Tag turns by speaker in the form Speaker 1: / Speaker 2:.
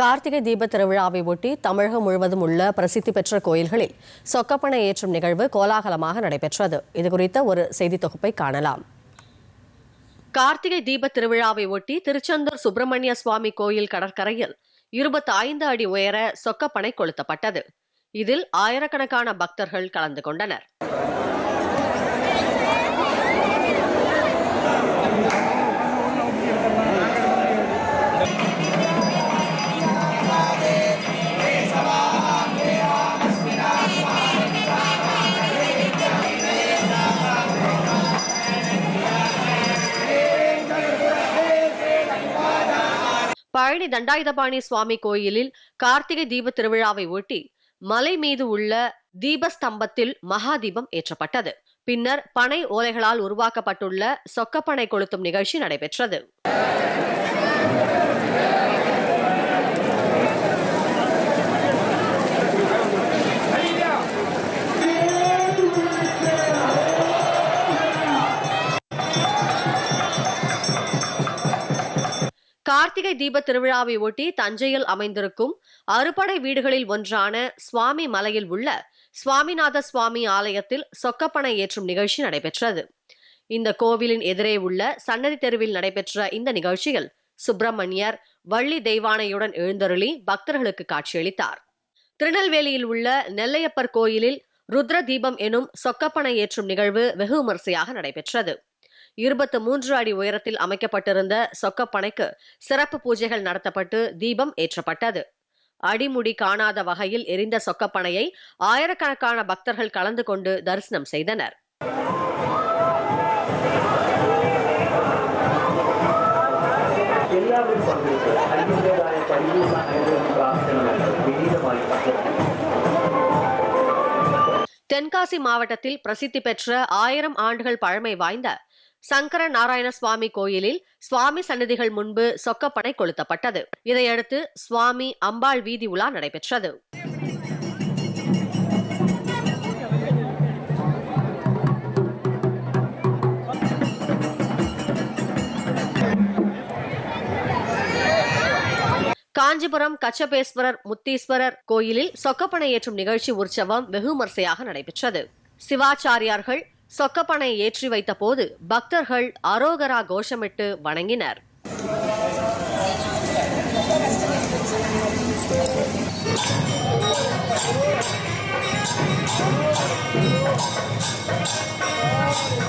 Speaker 1: கார்த்திகை தீப திருவிழாவை ஒட்டி தமிழகம் முழுவதும் உள்ள பிரசித்தி பெற்ற கோயில்களில் சொக்கப்பனை ஏற்றும் நிகழ்வு கோலாகலமாக நடைபெற்றது. இதுகுறித்த ஒரு செய்தி தொகுப்பை காணலாம். கார்த்திகை தீப திருவிழாவை ஒட்டி திருச்செந்தூர் சுப்பிரமணிய சுவாமி கோயில் கடற்கரையில் இருபத்தி ஐந்து அடி உயர சொக்கப்பனை கொளுத்தப்பட்டது. இதில் ஆயிரக்கணக்கான பக்தர்கள் கலந்து கொண்டனர். பழனி தண்டாயுதபாணி சுவாமி கோயிலில் கார்த்திகை தீப திருவிழாவை ஒட்டி மலை மீது உள்ள தீபஸ்தம்பத்தில் மகா தீபம் ஏற்றப்பட்டது. பின்னர் பனை ஓலைகளால் உருவாக்கப்பட்டுள்ள சொக்கப்பனை கொளுத்தும் நிகழ்ச்சி நடைபெற்றது. கார்த்திகை தீப திருவிழாவை ஒட்டி தஞ்சையில் அமைந்திருக்கும் அறுபடை வீடுகளில் ஒன்றான சுவாமி மலையில் உள்ள சுவாமிநாத சுவாமி ஆலயத்தில் சொக்கப்பனை ஏற்றும் நிகழ்ச்சி நடைபெற்றது. இந்த கோவிலின் எதிரே உள்ள சன்னதி தெருவில் நடைபெற்ற இந்த நிகழ்ச்சியில் சுப்பிரமணியர் வள்ளி தெய்வானையுடன் எழுந்தருளி பக்தர்களுக்கு காட்சியளித்தார். திருநெல்வேலியில் உள்ள நெல்லையப்பர் கோயிலில் ருத்ர தீபம் எனும் சொக்கப்பனை ஏற்றும் நிகழ்வு வெகு விமரிசையாக நடைபெற்றது. இருபத்து மூன்று அடி உயரத்தில் அமைக்கப்பட்டிருந்த சொக்கப்பனைக்கு சிறப்பு பூஜைகள் நடத்தப்பட்டு தீபம் ஏற்றப்பட்டது அடிமுடி காணாத வகையில் எரிந்த சொக்கப்பனையை ஆயிரக்கணக்கான பக்தர்கள் கலந்து கொண்டு தரிசனம் செய்தனர்
Speaker 2: എല്ലാവരും പങ്കെടുത്ത് അതിൻ്റെതായ പരിപൂർണ്ണ അനുഗ്രഹം പ്രാർത്ഥനകൾ വിനീതമായി അഭ്യർത്ഥിക്കുന്നു
Speaker 1: தென்காசி மாவட்டத்தில் பிரசித்தி பெற்ற ஆயிரம் ஆண்டுகள் பழமை வாய்ந்த சங்கர நாராயண சுவாமி கோயிலில் சுவாமி சன்னதிகள் முன்பு சொக்கப்பனை கொளுத்தப்பட்டது. இதையடுத்து சுவாமி அம்பாள் வீதி உலா நடைபெற்றது. காஞ்சிபுரம் கச்சபேஸ்வரர் முத்தீஸ்வரர் கோயிலில் சொக்கப்பனை ஏற்றும் நிகழ்ச்சி உற்சவம் வெகுமரிசையாக நடைபெற்றது. சிவாச்சாரியார்கள் சொக்கப்பனை ஏற்றி வைத்தபோது பக்தர்கள் அரோகரா கோஷமிட்டு வணங்கினர்.